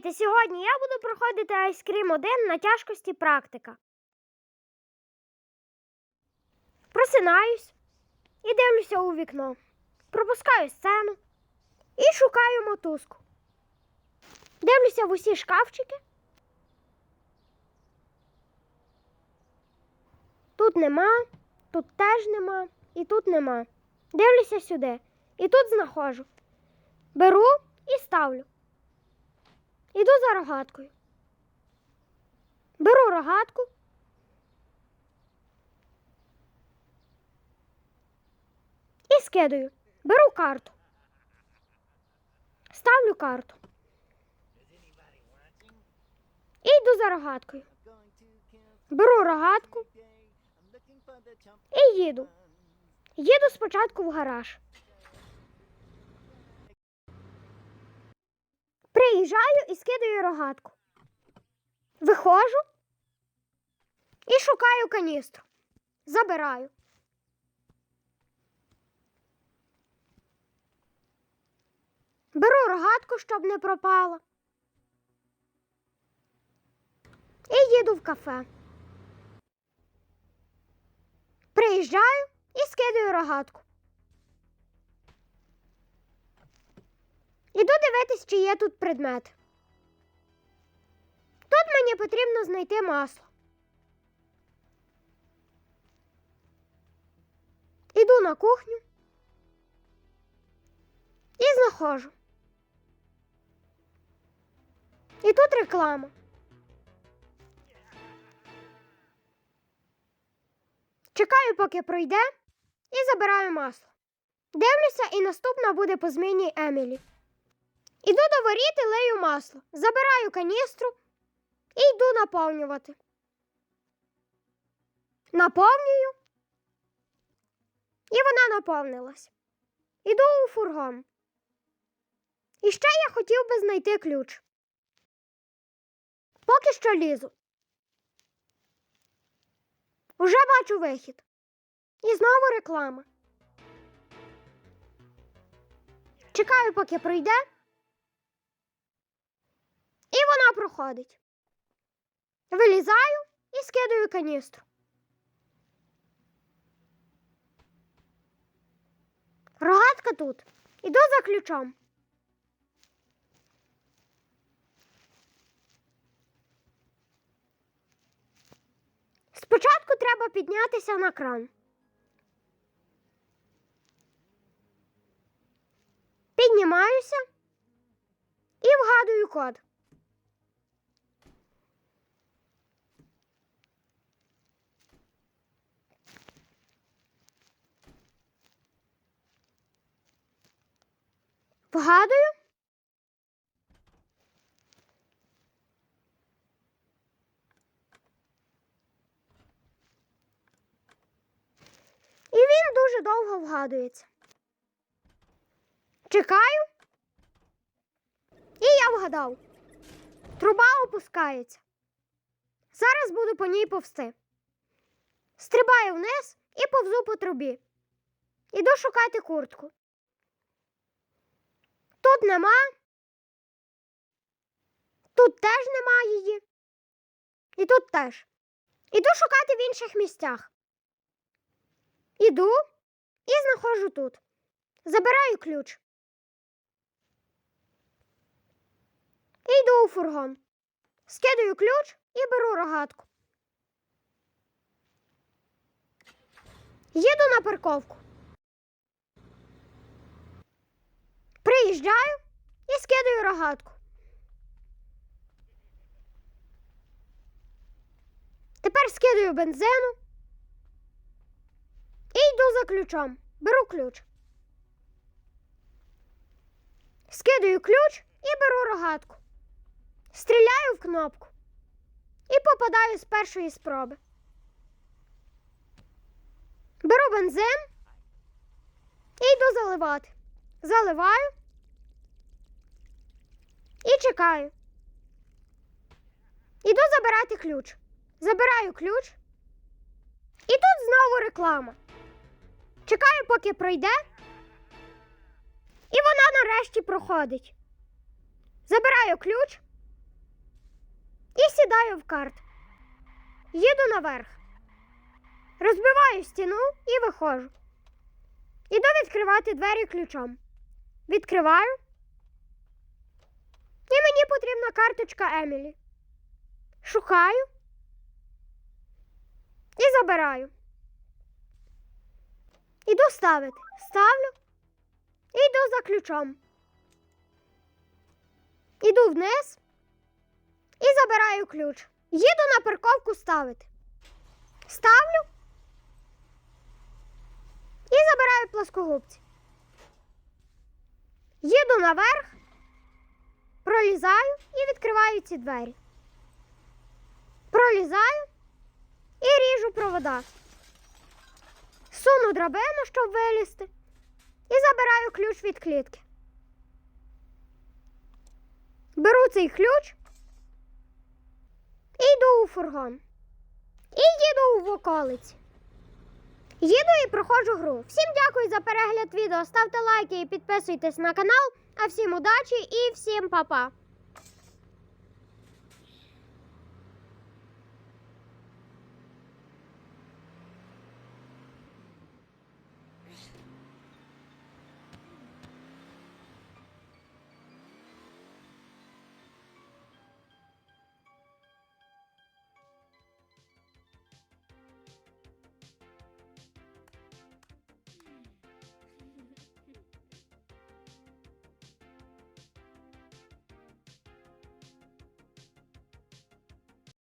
Привіт! Сьогодні я буду проходити айскрім 1 на тяжкості практика. Просинаюсь і дивлюся у вікно. Пропускаю сцену і шукаю мотузку. Дивлюся в усі шкафчики. Тут нема, тут теж нема, і тут нема. Дивлюся сюди. І тут знаходжу. Беру і ставлю. Іду за рогаткою. Беру рогатку. І скидаю. Беру карту. Ставлю карту. І йду за рогаткою. Беру рогатку і їду. Їду спочатку в гараж. Приїжджаю і скидаю рогатку. Виходжу і шукаю каністру. Забираю. Беру рогатку, щоб не пропала. І їду в кафе. Приїжджаю і скидаю рогатку. Іду дивитись, чи є тут предмет. Тут мені потрібно знайти масло. Іду на кухню і знаходжу. І тут реклама. Чекаю, поки пройде, і забираю масло. Дивлюся, і наступна буде по зміні Емілі. Іду до воріт і лею масло. Забираю каністру і йду наповнювати. Наповнюю. І вона наповнилась. Іду у фургон. І ще я хотів би знайти ключ. Поки що лізу. Уже бачу вихід. І знову реклама. Чекаю, поки пройде. Вона проходить. Вилізаю і скидаю каністру. Рогатка тут. Іду за ключом. Спочатку треба піднятися на кран. Піднімаюся і вгадую код. Вгадую. І він дуже довго вгадується. Чекаю. І я вгадав. Труба опускається. Зараз буду по ній повсти. Стрибаю вниз і повзу по трубі. Іду шукати куртку. Тут нема. Тут теж нема її. І тут теж. Іду шукати в інших місцях. Іду і знаходжу тут. Забираю ключ. І йду у фургон. Скидаю ключ і беру рогатку. Їду на парковку. Приїжджаю і скидаю рогатку. Тепер скидаю бензину і йду за ключом. Беру ключ. Скидаю ключ і беру рогатку. Стріляю в кнопку і попадаю з першої спроби. Беру бензин і йду заливати. Заливаю і чекаю. Іду забирати ключ. Забираю ключ. І тут знову реклама. Чекаю, поки пройде. І вона нарешті проходить. Забираю ключ І сідаю в карт. Їду наверх. Розбиваю стіну і виходжу. Іду відкривати двері ключом. Відкриваю. І мені потрібна карточка Емілі. Шукаю і забираю. Іду ставити. Ставлю і йду за ключом. Іду вниз і забираю ключ. Їду на парковку ставити. Ставлю і забираю плоскогубці. Їду наверх, пролізаю і відкриваю ці двері. Пролізаю і ріжу провода. Суну драбину, щоб вилізти, і забираю ключ від клітки. Беру цей ключ і йду у фургон. І їду в околиці. Їду і проходжу гру. Всім дякую за перегляд відео. Ставте лайки і підписуйтесь на канал. А всім удачі і всім па-па!